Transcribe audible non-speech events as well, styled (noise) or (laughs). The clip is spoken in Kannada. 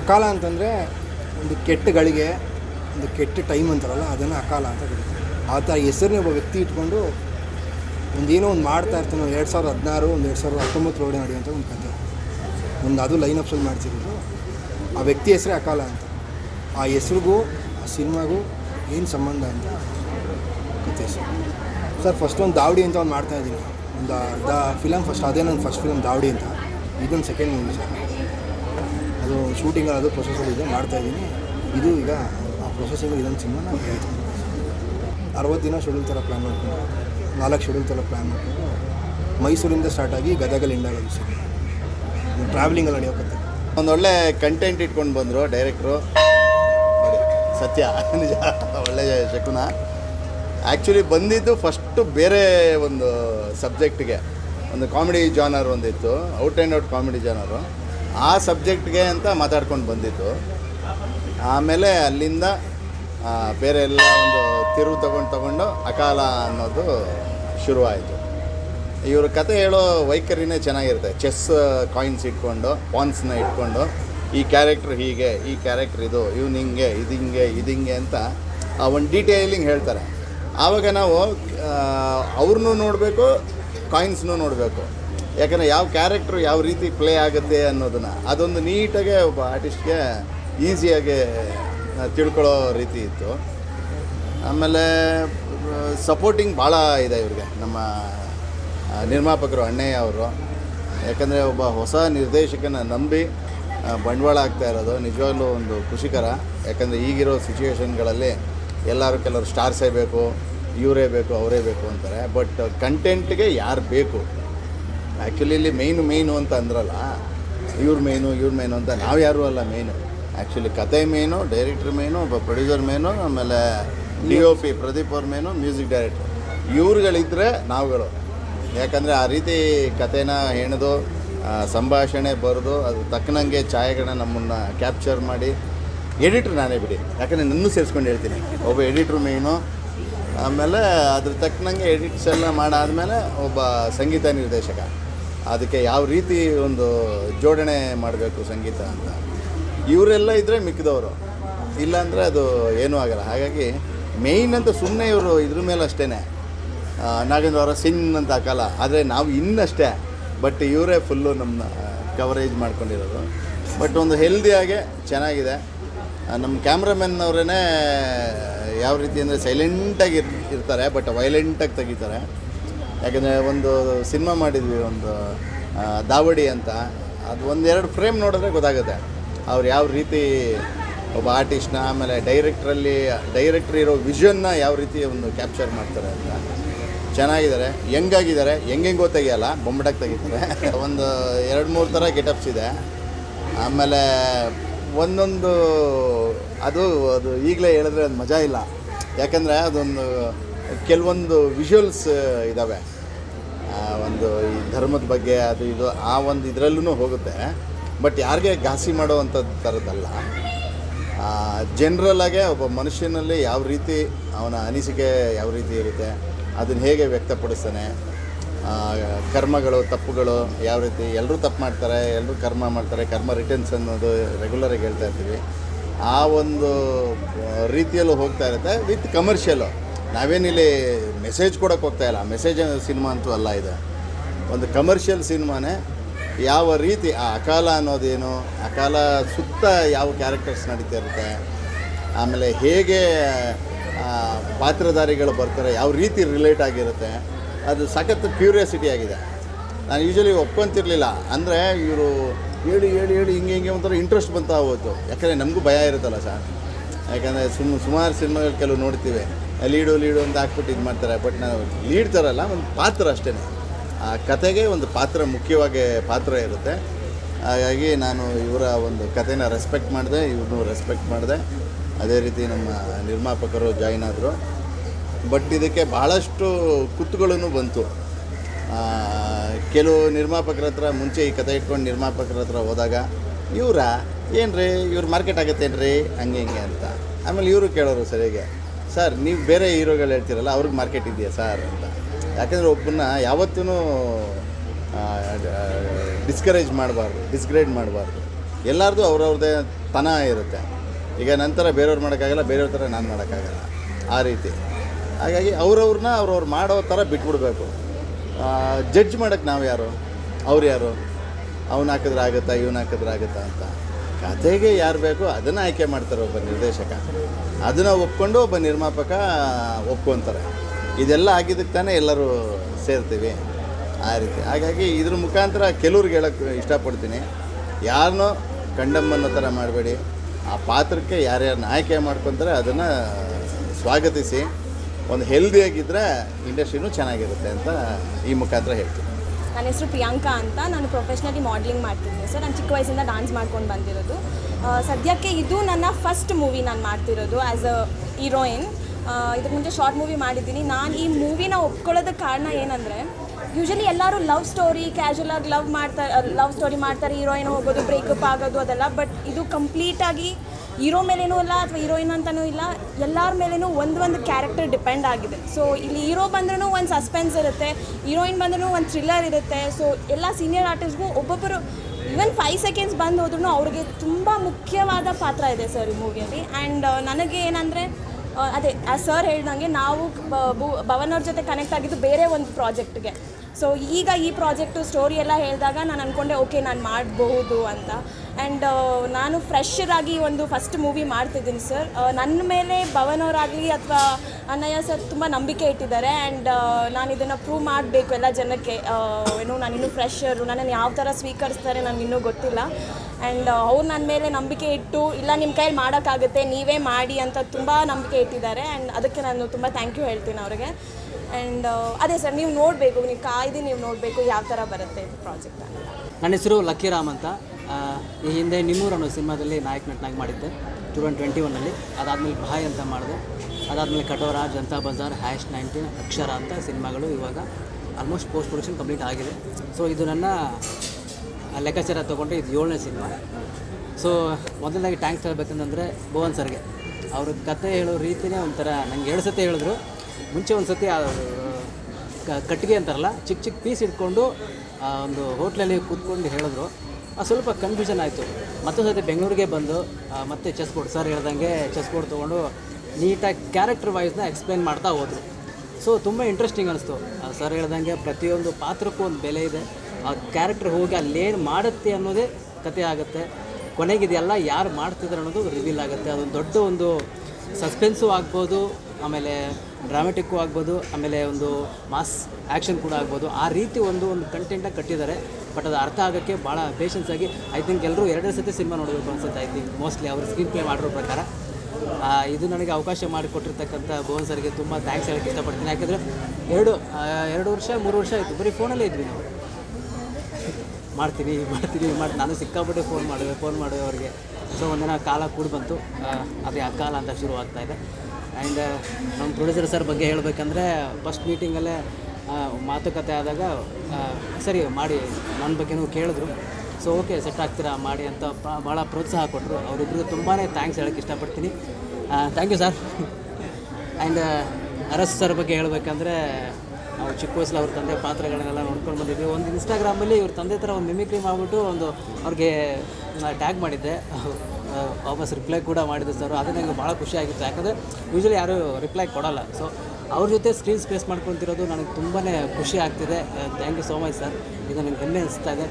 ಅಕಾಲ ಅಂತಂದರೆ ಒಂದು ಕೆಟ್ಟ ಗಳಿಗೆ ಒಂದು ಕೆಟ್ಟ ಟೈಮ್ ಅಂತಾರಲ್ಲ, ಅದನ್ನು ಅಕಾಲ ಅಂತ ಕರೀತಾರೆ. ಆ ಥರ ಹೆಸರನ್ನೇ ಒಬ್ಬ ವ್ಯಕ್ತಿ ಇಟ್ಕೊಂಡು ಒಂದೇನೋ ಒಂದು ಮಾಡ್ತಾ ಇರ್ತಾನೆ ಎರಡು ಸಾವಿರದ ಹದಿನಾರು, ಒಂದು ಎರಡು ಸಾವಿರದ ಹತ್ತೊಂಬತ್ತರೊಳಗೆ ನಡೆಯುವಂಥ ಒಂದು ಕಥೆ. ಒಂದು ಅದು ಲೈನ್ ಅಪ್ಸಲ್ಲಿ ಮಾಡ್ತಿರೋದು. ಆ ವ್ಯಕ್ತಿ ಹೆಸರೇ ಅಕಾಲ ಅಂತ. ಆ ಹೆಸ್ರಿಗೂ, ಆ ಸಿನಿಮಾಗೂ ಏನು ಸಂಬಂಧ ಅಂತ ಕತೆ ಸರ್. ಫಸ್ಟ್ ಒಂದು ದಾವಡಿ ಅಂತ ಒಂದು ಮಾಡ್ತಾ ಇದ್ದೀನಿ. ಒಂದು ಅರ್ಧ ಫಿಲಮ್ ಫಸ್ಟ್ ಅದೇ ನನ್ನ ಫಸ್ಟ್ ಫಿಲಮ್ ದಾವಡಿ ಅಂತ. ಇದೊಂದು ಸೆಕೆಂಡ್ ಮೂವಿ ಸರ್. ಶೂಟಿಂಗ್ ಅದು ಪ್ರೊಸೆಸಲ್ಲಿ ಇದೆ, ಮಾಡ್ತಾ ಇದ್ದೀನಿ. ಇದು ಈಗ ಆ ಪ್ರೊಸೆಸಿಂಗ್ ಇದೊಂದು ಸಿನಿಮಾನ ಅರವತ್ತು ದಿನ ಶೆಡ್ಯೂಲ್ ಥರ ಪ್ಲ್ಯಾನ್ ಮಾಡ್ಕೊಂಡು, ನಾಲ್ಕು ಶೆಡ್ಯೂಲ್ ಥರ ಪ್ಲ್ಯಾನ್ ಮಾಡ್ಕೊಂಡು, ಮೈಸೂರಿಂದ ಸ್ಟಾರ್ಟ್ ಆಗಿ ಗದಗಲ್ಲಿ ಎಂಡ್ ಸಿನಿಮಾ. ಟ್ರಾವೆಲಿಂಗಲ್ಲಿ ನಡೆಯೋಕತ್ತೆ. ಒಂದು ಒಳ್ಳೆ ಕಂಟೆಂಟ್ ಇಟ್ಕೊಂಡು ಬಂದರು ಡೈರೆಕ್ಟ್ರು ಸತ್ಯ, ನಿಜ, ಒಳ್ಳೆ ಶಕುನ. ಆ್ಯಕ್ಚುಲಿ ಬಂದಿದ್ದು ಫಸ್ಟು ಬೇರೆ ಒಂದು ಸಬ್ಜೆಕ್ಟ್ಗೆ ಒಂದು ಕಾಮಿಡಿ ಜಾನರ್ ಒಂದಿತ್ತು out and out comedy genre ಆ ಸಬ್ಜೆಕ್ಟ್ಗೆ ಅಂತ ಮಾತಾಡ್ಕೊಂಡು ಬಂದಿದ್ದು. ಆಮೇಲೆ ಅಲ್ಲಿಂದ ಬೇರೆ ಎಲ್ಲ ಒಂದು ತಿರುವು ತಗೊಂಡು ತಗೊಂಡು ಅಕಾಲ ಅನ್ನೋದು ಶುರುವಾಯಿತು. ಇವ್ರ ಕತೆ ಹೇಳೋ ವೈಖರಿನೇ ಚೆನ್ನಾಗಿರುತ್ತೆ. ಚೆಸ್ ಕಾಯಿನ್ಸ್ ಇಟ್ಕೊಂಡು, ಪಾನ್ಸ್ನ ಇಟ್ಕೊಂಡು, ಈ ಕ್ಯಾರೆಕ್ಟ್ರ್ ಹೀಗೆ, ಈ ಕ್ಯಾರೆಕ್ಟ್ರ್ ಇದು, ಇವ್ನು ಹಿಂಗೆ, ಇದು ಹಿಂಗೆ ಇದು ಹಿಂಗೆ ಅಂತ ಆ ಒಂದು ಡೀಟೇಲಿಂಗ್ ಹೇಳ್ತಾರೆ. ಆವಾಗ ನಾವು ಅವ್ರನ್ನೂ ನೋಡಬೇಕು, ಕಾಯಿನ್ಸ್ನೂ ನೋಡಬೇಕು. ಯಾಕಂದರೆ ಯಾವ ಕ್ಯಾರೆಕ್ಟ್ರು ಯಾವ ರೀತಿ ಪ್ಲೇ ಆಗುತ್ತೆ ಅನ್ನೋದನ್ನು ಅದೊಂದು ನೀಟಾಗೆ ಒಬ್ಬ ಆರ್ಟಿಸ್ಟ್ಗೆ ಈಸಿಯಾಗಿ ತಿಳ್ಕೊಳ್ಳೋ ರೀತಿ ಇತ್ತು. ಆಮೇಲೆ ಸಪೋರ್ಟಿಂಗ್ ಭಾಳ ಇದೆ ಇವ್ರಿಗೆ. ನಮ್ಮ ನಿರ್ಮಾಪಕರು ಅಣ್ಣಯ್ಯ ಅವರು. ಯಾಕಂದರೆ ಒಬ್ಬ ಹೊಸ ನಿರ್ದೇಶಕನ ನಂಬಿ ಬಂಡವಾಳ ಆಗ್ತಾ ಇರೋದು ನಿಜವಾಗ್ಲೂ ಒಂದು ಖುಷಿಕರ. ಯಾಕಂದರೆ ಈಗಿರೋ ಸಿಚುವೇಶನ್ಗಳಲ್ಲಿ ಎಲ್ಲರೂ ಕೆಲವರು ಸ್ಟಾರ್ಸೇ ಬೇಕು, ಇವರೇ ಬೇಕು, ಅವರೇ ಬೇಕು ಅಂತಾರೆ. ಬಟ್ ಕಂಟೆಂಟ್ಗೆ ಯಾರು ಬೇಕು? ಆ್ಯಕ್ಚುಲಿ ಇಲ್ಲಿ ಮೇಯ್ನು ಮೇಯ್ನು ಅಂತ ಅಂದ್ರಲ್ಲ, ಇವ್ರ ಮೇಯ್ನು ಇವ್ರ ಮೇಯ್ನು ಅಂತ ನಾವು ಯಾರೂ ಅಲ್ಲ ಮೇಯ್ನು ಆ್ಯಕ್ಚುಲಿ ಕತೆ ಮೇಯ್ನು ಡೈರೆಕ್ಟ್ರ್ ಮೇಯ್ನು ಒಬ್ಬ ಪ್ರೊಡ್ಯೂಸರ್ ಮೇನು ಆಮೇಲೆ ಡಿ ಒ ಪಿ ಪ್ರದೀಪ್ ಅವ್ರ ಮೇನು ಮ್ಯೂಸಿಕ್ ಡೈರೆಕ್ಟ್ರ್ ಇವ್ರುಗಳಿದ್ದರೆ ನಾವುಗಳು. ಯಾಕಂದರೆ ಆ ರೀತಿ ಕತೆನ ಹೆಣೆದು ಸಂಭಾಷಣೆ ಬರೆದು, ಅದು ತಕ್ಕನಂಗೆ ಛಾಯೆಗಳನ್ನ ನಮ್ಮನ್ನು ಕ್ಯಾಪ್ಚರ್ ಮಾಡಿ ಎಡಿಟ್ರ್ ನಾನೇ ಬಿಡಿ. ಯಾಕಂದರೆ ನನ್ನ ಸೇರಿಸ್ಕೊಂಡು ಹೇಳ್ತೀನಿ. ಒಬ್ಬ ಎಡಿಟ್ರ್ ಮೇಯ್ನು ಆಮೇಲೆ ಅದ್ರ ತಕ್ಕನಂಗೆ ಎಡಿಟ್ಸ್ ಎಲ್ಲ ಮಾಡಾದಮೇಲೆ ಒಬ್ಬ ಸಂಗೀತ ನಿರ್ದೇಶಕ. ಅದಕ್ಕೆ ಯಾವ ರೀತಿ ಒಂದು ಜೋಡಣೆ ಮಾಡಬೇಕು ಸಂಗೀತ ಅಂತ? ಇವರೆಲ್ಲ ಇದ್ದರೆ ಮಿಕ್ಕಿದವರು. ಇಲ್ಲಾಂದರೆ ಅದು ಏನೂ ಆಗಲ್ಲ. ಹಾಗಾಗಿ ಮೇಯ್ನ್ ಅಂತ ಸುಮ್ಮನೆ ಇವರು ಇದ್ರ ಮೇಲೆ ಅಷ್ಟೇ ನಾಗೇಂದ್ರ ಅವರ ಸಿನ್ ಅಂತ ಹಾಕಲ್ಲ. ಆದರೆ ನಾವು ಇನ್ನಷ್ಟೇ. ಬಟ್ ಇವರೇ ಫುಲ್ಲು ನಮ್ಮನ್ನ ಕವರೇಜ್ ಮಾಡ್ಕೊಂಡಿರೋದು. ಬಟ್ ಒಂದು ಹೆಲ್ದಿಯಾಗೆ ಚೆನ್ನಾಗಿದೆ. ನಮ್ಮ ಕ್ಯಾಮ್ರಾಮನ್ ಅವರೇ ಯಾವ ರೀತಿ ಅಂದರೆ ಸೈಲೆಂಟಾಗಿ ಇರ್, ಇರ್ತಾರೆ ಬಟ್ ವೈಲೆಂಟಾಗಿ ತೆಗಿತಾರೆ. ಯಾಕಂದರೆ ಒಂದು ಸಿನಿಮಾ ಮಾಡಿದ್ವಿ, ಒಂದು ದಾವಡಿ ಅಂತ. ಅದು ಒಂದೆರಡು ಫ್ರೇಮ್ ನೋಡಿದ್ರೆ ಗೊತ್ತಾಗುತ್ತೆ. ಅವ್ರು ಯಾವ ರೀತಿ ಒಬ್ಬ ಆರ್ಟಿಸ್ಟ್ನ ಆಮೇಲೆ ಡೈರೆಕ್ಟ್ರಲ್ಲಿ ಡೈರೆಕ್ಟ್ರ್ ಇರೋ ವಿಷನ್ನ ಯಾವ ರೀತಿ ಒಂದು ಕ್ಯಾಪ್ಚರ್ ಮಾಡ್ತಾರೆ ಅಂತ. ಚೆನ್ನಾಗಿದ್ದಾರೆ. ಹೆಂಗಾಗಿದ್ದಾರೆ ಹೆಂಗೆಂಗೋ ತೆಗಿಯಲ್ಲ ಬೊಂಬಟಾಗಿ ತೆಗಿತಾರೆ. (laughs) ಒಂದು ಎರಡು ಮೂರು ಥರ ಗೆಟಪ್ಸ್ ಇದೆ. ಆಮೇಲೆ ಒಂದೊಂದು, ಅದು ಅದು ಈಗಲೇ ಹೇಳಿದ್ರೆ ಅದು ಮಜಾ ಇಲ್ಲ. ಯಾಕಂದರೆ ಅದೊಂದು ಕೆಲವೊಂದು ವಿಷುವಲ್ಸ್ ಇದ್ದಾವೆ ಒಂದು ಈ ಧರ್ಮದ ಬಗ್ಗೆ, ಅದು ಇದು, ಆ ಒಂದು ಇದರಲ್ಲೂ ಹೋಗುತ್ತೆ. ಬಟ್ ಯಾರಿಗೆ ಘಾಸಿ ಮಾಡೋವಂಥದ್ದು ಥರದ್ದಲ್ಲ. ಜನ್ರಲಾಗೆ ಒಬ್ಬ ಮನುಷ್ಯನಲ್ಲಿ ಯಾವ ರೀತಿ ಅವನ ಅನಿಸಿಕೆ ಯಾವ ರೀತಿ ಇರುತ್ತೆ, ಅದನ್ನು ಹೇಗೆ ವ್ಯಕ್ತಪಡಿಸ್ತಾನೆ ಕರ್ಮಗಳು, ತಪ್ಪುಗಳು ಯಾವ ರೀತಿ ಎಲ್ಲರೂ ತಪ್ಪು ಮಾಡ್ತಾರೆ ಎಲ್ಲರೂ ಕರ್ಮ ಮಾಡ್ತಾರೆ, ಕರ್ಮ ರಿಟರ್ನ್ಸ್ ಅನ್ನೋದು ರೆಗ್ಯುಲರಾಗಿ ಹೇಳ್ತಾ ಇರ್ತೀವಿ. ಆ ಒಂದು ರೀತಿಯಲ್ಲೂ ಹೋಗ್ತಾ ಇರುತ್ತೆ ವಿತ್ ಕಮರ್ಷಿಯಲು ನಾವೇನಿಲ್ಲಿ ಮೆಸೇಜ್ ಕೊಡೋಕೆ ಹೋಗ್ತಾ ಇಲ್ಲ. ಮೆಸೇಜ್ ಸಿನಿಮಾ ಅಂತೂ ಅಲ್ಲ ಇದು. ಒಂದು ಕಮರ್ಷಿಯಲ್ ಸಿನಿಮಾನೇ ಯಾವ ರೀತಿ ಆ ಅಕಾಲ ಅನ್ನೋದೇನು, ಅಕಾಲ ಸುತ್ತ ಯಾವ ಕ್ಯಾರೆಕ್ಟರ್ಸ್ ನಡೀತಾ ಇರುತ್ತೆ, ಆಮೇಲೆ ಹೇಗೆ ಪಾತ್ರಧಾರಿಗಳು ಬರ್ತಾರೆ, ಯಾವ ರೀತಿ ರಿಲೇಟ್ ಆಗಿರುತ್ತೆ, ಅದು ಸಖತ್ ಕ್ಯೂರಿಯಾಸಿಟಿ ಆಗಿದೆ. ನಾನು ಯೂಶ್ವಲಿ ಒಪ್ಕೊಂತಿರ್ಲಿಲ್ಲ. ಅಂದರೆ ಇವರು ಹೇಳಿ ಹೇಳಿ ಹೇಳಿ ಹಿಂಗೆ ಹಿಂಗೆ ಒಂಥರ ಇಂಟ್ರೆಸ್ಟ್ ಬಂತಾ ಹೋಯ್ತು. ಯಾಕಂದರೆ ನಮಗೂ ಭಯ ಇರುತ್ತಲ್ಲ ಸರ್. ಯಾಕಂದರೆ ಸುಮ್ಮ ಸುಮಾರು ಸಿನಿಮಾಗಳು ಕೆಲವು ನೋಡ್ತೀವಿ. ಲೀಡು ಲೀಡು ಅಂತ ಹಾಕ್ಬಿಟ್ಟು ಇದು ಮಾಡ್ತಾರೆ. ಬಟ್ ನಾವು ಲೀಡ್ ಥರಲ್ಲ ಒಂದು ಪಾತ್ರ ಅಷ್ಟೇ. ಆ ಕತೆಗೆ ಒಂದು ಪಾತ್ರ, ಮುಖ್ಯವಾಗಿ ಪಾತ್ರ ಇರುತ್ತೆ. ಹಾಗಾಗಿ ನಾನು ಇವರ ಒಂದು ಕತೆನ ರೆಸ್ಪೆಕ್ಟ್ ಮಾಡಿದೆ, ಇವ್ರನ್ನೂ ರೆಸ್ಪೆಕ್ಟ್ ಮಾಡಿದೆ. ಅದೇ ರೀತಿ ನಮ್ಮ ನಿರ್ಮಾಪಕರು ಜಾಯ್ನ್ ಆದರು. ಬಟ್ ಇದಕ್ಕೆ ಭಾಳಷ್ಟು ಕುತ್ತುಗಳನ್ನು ಬಂತು. ಕೆಲವು ನಿರ್ಮಾಪಕರ ಹತ್ರ, ಮುಂಚೆ ಈ ಕತೆ ಇಟ್ಕೊಂಡು ನಿರ್ಮಾಪಕರ ಹತ್ರ ಹೋದಾಗ, ಇವರ? ಏನು ರೀ ಇವ್ರ ಮಾರ್ಕೆಟ್ ಆಗತ್ತೇನ್ರಿ? ಹಂಗೆ, ಹಿಂಗೆ ಅಂತ. ಆಮೇಲೆ ಇವರು ಕೇಳೋರು ಸರಿಯಾಗಿ ಸರ್, ನೀವು ಬೇರೆ ಹೀರೋಗಳು ಹೇಳ್ತೀರಲ್ಲ, ಅವ್ರಿಗೆ ಮಾರ್ಕೆಟ್ ಇದೆಯಾ ಸರ್ ಅಂತ. ಯಾಕೆಂದರೆ ಒಬ್ಬನ್ನ ಯಾವತ್ತೂ ಡಿಸ್ಕರೇಜ್ ಮಾಡಬಾರ್ದು ಡಿಸ್ಗ್ರೇಡ್ ಮಾಡಬಾರ್ದು. ಎಲ್ಲರದು ಅವ್ರವ್ರದ್ದೇ ತನ ಇರುತ್ತೆ. ಈಗ ನಂತರ ಬೇರೆಯವ್ರು ಮಾಡೋಕ್ಕಾಗಲ್ಲ, ಬೇರೆಯವ್ರ ಥರ ನಾನು ಮಾಡೋಕ್ಕಾಗಲ್ಲ. ಆ ರೀತಿ. ಹಾಗಾಗಿ ಅವ್ರವ್ರನ್ನ ಅವ್ರವ್ರು ಮಾಡೋ ಥರ ಬಿಟ್ಬಿಡ್ಬೇಕು. ಜಡ್ಜ್ ಮಾಡೋಕ್ಕೆ ನಾವು ಯಾರು? ಅವ್ರು ಯಾರು? ಅವ್ನು ಹಾಕಿದ್ರೆ ಆಗುತ್ತಾ, ಇವನು ಹಾಕಿದ್ರೆ ಆಗುತ್ತಾ ಅಂತ. ಕತೆಗೆ ಯಾರು ಬೇಕು, ಅದನ್ನು ಆಯ್ಕೆ ಮಾಡ್ತಾರೆ ಒಬ್ಬ ನಿರ್ದೇಶಕ. ಅದನ್ನು ಒಪ್ಕೊಂಡು ಒಬ್ಬ ನಿರ್ಮಾಪಕ ಒಪ್ಕೊತಾರೆ. ಇದೆಲ್ಲ ಆಗಿದ್ದಕ್ಕೆ ತಾನೇ ಎಲ್ಲರೂ ಸೇರ್ತೀವಿ ಆ ರೀತಿ. ಹಾಗಾಗಿ ಇದ್ರ ಮುಖಾಂತರ ಕೆಲವ್ರಿಗೆ ಹೇಳೋಕ್ಕೆ ಇಷ್ಟಪಡ್ತೀನಿ. ಯಾರನ್ನೋ ಕಂಡಮ್ಮನ್ನೋ ಥರ ಮಾಡಬೇಡಿ. ಆ ಪಾತ್ರಕ್ಕೆ ಯಾರ್ಯಾರನ್ನ ಆಯ್ಕೆ ಮಾಡ್ಕೊತಾರೆ ಅದನ್ನು ಸ್ವಾಗತಿಸಿ. ಒಂದು ಹೆಲ್ದಿಯಾಗಿದ್ದರೆ ಇಂಡಸ್ಟ್ರಿನೂ ಚೆನ್ನಾಗಿರುತ್ತೆ ಅಂತ ಈ ಮುಖಾಂತರ ಹೇಳ್ತೀನಿ. ನನ್ನ ಹೆಸರು ಪ್ರಿಯಾಂಕಾ ಅಂತ. ನಾನು ಪ್ರೊಫೆಷ್ನಲಿ ಮಾಡಲಿಂಗ್ ಮಾಡ್ತಿದ್ದೀನಿ. ಸರ್, ನಾನು ಚಿಕ್ಕ ವಯಸ್ಸಿಂದ ಡಾನ್ಸ್ ಮಾಡ್ಕೊಂಡು ಬಂದಿರೋದು. ಸದ್ಯಕ್ಕೆ ಇದು ನನ್ನ ಫಸ್ಟ್ ಮೂವಿ ನಾನು ಮಾಡ್ತಿರೋದು ಆ್ಯಸ್ ಅ ಹೀರೋಯಿನ್ ಇದಕ್ಕೆ ಮುಂಚೆ ಶಾರ್ಟ್ ಮೂವಿ ಮಾಡಿದ್ದೀನಿ. ನಾನು ಈ ಮೂವಿನ ಒಪ್ಕೊಳ್ಳೋದಕ್ಕೆ ಕಾರಣ ಏನಂದರೆ ಯೂಶಲಿ ಎಲ್ಲರೂ ಲವ್ ಸ್ಟೋರಿ ಕ್ಯಾಶುವಲ್ ಆಗಿ ಲವ್ ಮಾಡ್ತಾರೆ ಲವ್ ಸ್ಟೋರಿ ಮಾಡ್ತಾರೆ ಹೀರೋಯಿನ್ ಹೋಗೋದು ಬ್ರೇಕಪ್ ಆಗೋದು ಅದೆಲ್ಲ ಬಟ್ ಇದು ಕಂಪ್ಲೀಟಾಗಿ ಹೀರೋ ಮೇಲೇನೂ ಇಲ್ಲ ಅಥವಾ ಹೀರೋಯಿನ್ ಅಂತಲೂ ಇಲ್ಲ, ಎಲ್ಲರ ಮೇಲೇನೂ ಒಂದು ಒಂದು ಕ್ಯಾರೆಕ್ಟರ್ ಡಿಪೆಂಡ್ ಆಗಿದೆ. ಸೊ ಇಲ್ಲಿ ಹೀರೋ ಬಂದ್ರೂ ಒಂದು ಸಸ್ಪೆನ್ಸ್ ಇರುತ್ತೆ ಹೀರೋಯಿನ್ ಬಂದ್ರೂ ಒಂದು ಥ್ರಿಲ್ಲರ್ ಇರುತ್ತೆ. ಸೊ ಎಲ್ಲ ಸೀನಿಯರ್ ಆರ್ಟಿಸ್ಟ್ಗೂ ಒಬ್ಬೊಬ್ಬರು ಈವನ್ ಫೈವ್ ಸೆಕೆಂಡ್ಸ್ ಬಂದು ಹೋದ್ರೂ ಅವ್ರಿಗೆ ತುಂಬ ಮುಖ್ಯವಾದ ಪಾತ್ರ ಇದೆ ಸರ್ ಈ ಮೂವಿಯಲ್ಲಿ ಆ್ಯಂಡ್ ನನಗೆ ಏನಂದರೆ ಅದೇ, ಆ ಸರ್ ಹೇಳ್ದಂಗೆ ನಾವು ಭವನ್ ಅವ್ರ ಜೊತೆ ಕನೆಕ್ಟ್ ಆಗಿದ್ದು ಬೇರೆ ಒಂದು ಪ್ರಾಜೆಕ್ಟ್ಗೆ ಸೊ ಈಗ ಈ ಪ್ರಾಜೆಕ್ಟು ಸ್ಟೋರಿ ಎಲ್ಲ ಹೇಳಿದಾಗ ನಾನು ಅಂದ್ಕೊಂಡೆ ಓಕೆ ನಾನು ಮಾಡಬಹುದು ಅಂತ. ಆ್ಯಂಡ್ ನಾನು ಫ್ರೆಶರ್ ಆಗಿ ಒಂದು ಫಸ್ಟ್ ಮೂವಿ ಮಾಡ್ತಿದ್ದೀನಿ ಸರ್ ನನ್ನ ಮೇಲೆ ಭವನ್ ಅವರಾಗಲಿ ಅಥವಾ ಅನ್ನಯ್ಯ ಸರ್ ತುಂಬ ನಂಬಿಕೆ ಇಟ್ಟಿದ್ದಾರೆ. ಆ್ಯಂಡ್ ನಾನು ಇದನ್ನು ಪ್ರೂವ್ ಮಾಡಬೇಕು ಎಲ್ಲ ಜನಕ್ಕೆ. ಏನು, ನಾನು ಇನ್ನೂ ಫ್ರೆಶರು ನನ್ನನ್ನು ಯಾವ ಥರ ಸ್ವೀಕರಿಸ್ತಾರೆ ನನಗೆ ಇನ್ನೂ ಗೊತ್ತಿಲ್ಲ. ಆ್ಯಂಡ್ ಅವ್ರು ನನ್ನ ಮೇಲೆ ನಂಬಿಕೆ ಇಟ್ಟು, ಇಲ್ಲ ನಿಮ್ಮ ಕೈಯಲ್ಲಿ ಮಾಡೋಕ್ಕಾಗುತ್ತೆ, ನೀವೇ ಮಾಡಿ ಅಂತ ತುಂಬ ನಂಬಿಕೆ ಇಟ್ಟಿದ್ದಾರೆ. ಆ್ಯಂಡ್ ಅದಕ್ಕೆ ನಾನು ತುಂಬ ಥ್ಯಾಂಕ್ ಯು ಹೇಳ್ತೀನಿ ಅವ್ರಿಗೆ. ಆ್ಯಂಡ್ ಅದೇ ಸರ್, ನೀವು ನೋಡಬೇಕು, ನೀವು ಕಾಯ್ದು ನೀವು ನೋಡಬೇಕು ಯಾವ ಥರ ಬರುತ್ತೆ ಇದು ಪ್ರಾಜೆಕ್ಟ್ ಅಂತ. ನನ್ನ ಹೆಸರು ಲಕ್ಕಿ ರಾಮ್ ಅಂತ. ಈ ಹಿಂದೆ ನಿಮ್ಮೂರು ಅನ್ನೋ ಸಿನಿಮಾದಲ್ಲಿ ನಾಯಕ ನಟನಾಗಿ ಮಾಡಿದ್ದೆ, ಟೂ ತೌಸಂಡ್ ಟ್ವೆಂಟಿ ಒನ್ನಲ್ಲಿ ಅದಾದಮೇಲೆ ಭಾಯ್ ಅಂತ ಮಾಡಿದೆ. ಅದಾದಮೇಲೆ ಕಟೋರ ಜನತಾ ಬಜಾರ್, ಹ್ಯಾಶ್ ನೈನ್ಟೀನ್, ಅಕ್ಷರ ಅಂತ ಸಿನಿಮಾಗಳು ಇವಾಗ ಆಲ್ಮೋಸ್ಟ್ ಪೋಸ್ಟ್ ಪ್ರೊಡಕ್ಷನ್ ಕಂಪ್ಲೀಟ್ ಆಗಿದೆ. ಸೊ ಇದು ನನ್ನ ಲೆಕ್ಕಾಚಾರ ತೊಗೊಂಡ್ರೆ ಇದು ಏಳನೇ ಸಿನಿಮಾ. ಸೊ ಮೊದಲನೇದಾಗಿ ಟ್ಯಾಂಕ್ಸ್ ಹೇಳ್ಬೇಕಂತಂದರೆ ಭುವನ್ ಸರ್ಗೆ. ಅವ್ರ ಕತೆ ಹೇಳೋ ರೀತಿನೇ ಒಂಥರ ನಂಗೆ ಎರಡು ಸತಿ ಹೇಳಿದ್ರು. ಮುಂಚೆ ಒಂದು ಸತಿ ಕಟ್ಟಿಗೆ ಅಂತಾರಲ್ಲ ಚಿಕ್ಕ ಚಿಕ್ಕ ಪೀಸ್ ಇಟ್ಕೊಂಡು ಒಂದು ಹೋಟ್ಲಲ್ಲಿ ಕೂತ್ಕೊಂಡು ಹೇಳಿದ್ರು. ಆ, ಸ್ವಲ್ಪ ಕನ್ಫ್ಯೂಷನ್ ಆಯಿತು. ಮತ್ತೊಂದು ಸತಿ ಬೆಂಗಳೂರಿಗೆ ಬಂದು ಮತ್ತೆ ಚೆಸ್ ಬೋರ್ಡ್ ಸರ್ ಹೇಳ್ದಂಗೆ ಚೆಸ್ ಬೋರ್ಡ್ ತೊಗೊಂಡು ನೀಟಾಗಿ ಕ್ಯಾರೆಕ್ಟರ್ ವೈಸ್ನ ಎಕ್ಸ್ಪ್ಲೈನ್ ಮಾಡ್ತಾ ಹೋದರು. ಸೊ ತುಂಬ ಇಂಟ್ರೆಸ್ಟಿಂಗ್ ಅನಿಸ್ತು. ಸರ್ ಹೇಳ್ದಂಗೆ ಪ್ರತಿಯೊಂದು ಪಾತ್ರಕ್ಕೂ ಒಂದು ಬೆಲೆ ಇದೆ. ಆ ಕ್ಯಾರೆಕ್ಟರ್ ಹೋಗಿ ಅಲ್ಲೇನು ಮಾಡುತ್ತೆ ಅನ್ನೋದೇ ಕತೆ ಆಗುತ್ತೆ. ಕೊನೆಗಿದೆಯಲ್ಲ ಯಾರು ಮಾಡ್ತಿದ್ದಾರೆ ಅನ್ನೋದು ರಿವೀಲ್ ಆಗುತ್ತೆ. ಅದೊಂದು ದೊಡ್ಡ ಒಂದು ಸಸ್ಪೆನ್ಸು ಆಗ್ಬೋದು. ಆಮೇಲೆ ಡ್ರಾಮೆಟಿಕ್ಕು ಆಗ್ಬೋದು, ಆಮೇಲೆ ಒಂದು ಮಾಸ್ ಆ್ಯಕ್ಷನ್ ಕೂಡ ಆಗ್ಬೋದು. ಆ ರೀತಿ ಒಂದು ಒಂದು ಕಂಟೆಂಟಾಗಿ ಕಟ್ಟಿದ್ದಾರೆ. ಬಟ್ ಅದು ಅರ್ಥ ಆಗೋಕ್ಕೆ ಭಾಳ ಪೇಷನ್ಸ್ ಆಗಿ ಐ ಥಿಂಕ್ ಎಲ್ಲರೂ ಎರಡೇ ಸತಿ ಸಿನಿಮಾ ನೋಡಬೇಕು ಅನ್ಸುತ್ತೆ ಐ ಥಿಂಕ್ ಮೋಸ್ಟ್ಲಿ ಅವರು ಸ್ಕ್ರೀನ್ ಪ್ಲೇ ಮಾಡಿರೋ ಪ್ರಕಾರ. ಇದು ನನಗೆ ಅವಕಾಶ ಮಾಡಿಕೊಟ್ಟಿರ್ತಕ್ಕಂಥ ಭುವನ್ ಸರ್ಗೆ ತುಂಬ ಥ್ಯಾಂಕ್ಸ್ ಹೇಳೋಕ್ಕೆ ಇಷ್ಟಪಡ್ತೀನಿ. ಯಾಕೆಂದರೆ ಎರಡು ಎರಡು ವರ್ಷ, ಮೂರು ವರ್ಷ ಆಯಿತು. ಬರೀ ಫೋನಲ್ಲೇ ಇದ್ವಿ ನಾವು. ಮಾಡ್ತೀನಿ ಮಾಡ್ತೀನಿ ಮಾಡಿ, ನಾನು ಸಿಕ್ಕಾಬಿಟ್ಟೆ ಫೋನ್ ಮಾಡುವೆ ಫೋನ್ ಮಾಡುವೆ ಅವ್ರಿಗೆ. ಸೊ ಒಂದಿನ ಕಾಲ ಕೂಡಿ ಬಂತು. ಅದೇ ಆ ಕಾಲ ಅಂತ ಶುರು ಆಗ್ತಾ ಇದೆ. ಆ್ಯಂಡ್ ನಮ್ಮ ಪ್ರೊಡ್ಯೂಸರ್ ಸರ್ ಬಗ್ಗೆ ಹೇಳಬೇಕಂದ್ರೆ ಫಸ್ಟ್ ಮೀಟಿಂಗಲ್ಲೇ ಮಾತುಕತೆ ಆದಾಗ ಸರಿ ಮಾಡಿ ನನ್ನ ಬಗ್ಗೆನೂ ಕೇಳಿದ್ರು. ಸೊ ಓಕೆ ಸೆಟ್ ಆಗ್ತೀರಾ, ಮಾಡಿ ಅಂತ ಭಾಳ ಪ್ರೋತ್ಸಾಹ ಕೊಟ್ಟರು ಅವರಿಬ್ಬರು ತುಂಬಾ ಥ್ಯಾಂಕ್ಸ್ ಹೇಳೋಕ್ಕೆ ಇಷ್ಟಪಡ್ತೀನಿ. Thank you sir and Aras sir ಬಗ್ಗೆ ಹೇಳಬೇಕಂದ್ರೆ ನಾವು ಚಿಕ್ಕ ವಯಸ್ಸಲ್ಲಿ ಅವ್ರ ತಂದೆ ಪಾತ್ರಗಳನ್ನೆಲ್ಲ ನೋಡ್ಕೊಂಡು ಬಂದಿದ್ವಿ. ಒಂದು ಇನ್ಸ್ಟಾಗ್ರಾಮಲ್ಲಿ ಇವ್ರ ತಂದೆ ಥರ ಒಂದು ಮಿಮಿಕ್ರಿ ಮಾಡಿಬಿಟ್ಟು ಒಂದು ಅವ್ರಿಗೆ ಟ್ಯಾಗ್ ಮಾಡಿದ್ದೆ. (laughs) ವಾಪಸ್ ರಿಪ್ಲೈ ಕೂಡ ಮಾಡಿದ್ದೆ ಸರ್ ಅದು ನನಗೆ ಭಾಳ ಖುಷಿ ಆಗಿತ್ತು. ಯಾಕಂದರೆ ಯೂಶ್ವಲಿ ಯಾರೂ ರಿಪ್ಲೈ ಕೊಡೋಲ್ಲ. ಸೊ ಅವ್ರ ಜೊತೆ ಸ್ಕ್ರೀನ್ ಸ್ಪೇಸ್ ಮಾಡ್ಕೊತಿರೋದು ನನಗೆ ತುಂಬಾ ಖುಷಿ ಆಗ್ತಿದೆ. Thank you so much sir ಇದು ನನಗೆ ಹೆಮ್ಮೆ ಅನಿಸ್ತಾ ಇದೆ.